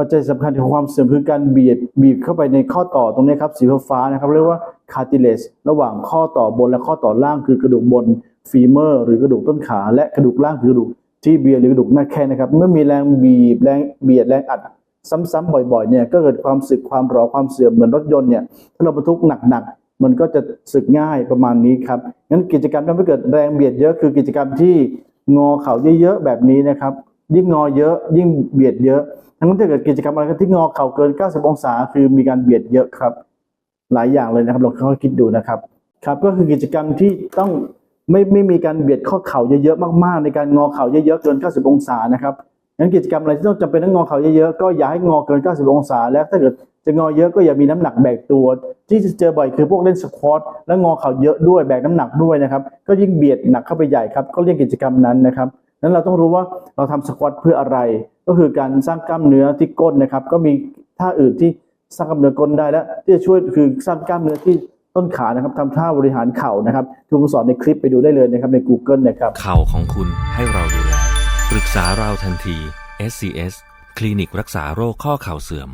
ปัจจัยสำคัญของความเสื่อมคือการเบียดบีบเข้าไปในข้อต่อตรงนี้ครับสีฟ้านะครับเรียกว่า cartilage ระหว่างข้อต่อบนและข้อต่อล่างคือกระดูกบนฟีเมอร์ หรือกระดูกต้นขา และกระดูกล่างคือกระดูกที่เบียหรือกระดูกหน้าแข้งนะครับ เมื่อมีแรงบีบแรงเบียดแรงอัดซ้ำๆบ่อยๆเนี่ยก็เกิดความสึกความร้อความเสื่อมเหมือนรถยนต์เนี่ยถ้าเราบรรทุกหนักๆมันก็จะสึกง่ายประมาณนี้ครับงั้นกิจกรรมที่ทำให้เกิดแรงเบียดเยอะคือกิจกรรมที่งอเข่าเยอะๆแบบนี้นะครับ ยิ่งงอเยอะยิ่งเบียดเยอะ ทั้งนั้นถ้าเกิดกิจกรรมอะไรก็ที่งอเข่าเกิน 90 องศา คือมีการเบียดเยอะครับ หลายอย่างเลยนะครับลองค่อยคิดดูนะครับ ครับ ก็คือกิจกรรมที่ต้องไม่ไม่มีการเบียดข้อเข่าเยอะๆมากๆ ในการงอเข่าเยอะๆเกิน 90 องศานะครับงั้นกิจกรรมอะไรที่ต้องจำเป็นต้องงอเข่าเยอะๆก็อย่าให้งอเกิน 90 องศา และถ้าเกิดจะงอเยอะก็อย่ามีน้ำหนักแบกตัว ที่จะเจอบ่อยคือพวกเล่นสควอตแล้วงอเข่าเยอะด้วยแบกน้ำหนักด้วยนะครับ ก็ยิ่งเบียดหนักเข้าไปใหญ่ครับ ก็เรียกกิจกรรมนั้นนะครับ นั้นเราต้องรู้ว่าเราทำสควอตเพื่ออะไร ก็คือการสร้างกล้ามเนื้อที่ก้นนะครับ ก็มีท่าอื่นที่สร้างกล้ามเนื้อก้นได้และที่จะช่วยคือสร้างกล้ามเนื้อที่ต้นขานะครับทำท่าบริหารเข่านะครับที่ผมสอนในคลิปไปดูได้เลยนะครับใน Google นะครับเข่าของคุณให้เราดูแลปรึกษาเราทันที SCS คลินิกรักษาโรคข้อเข่าเสื่อม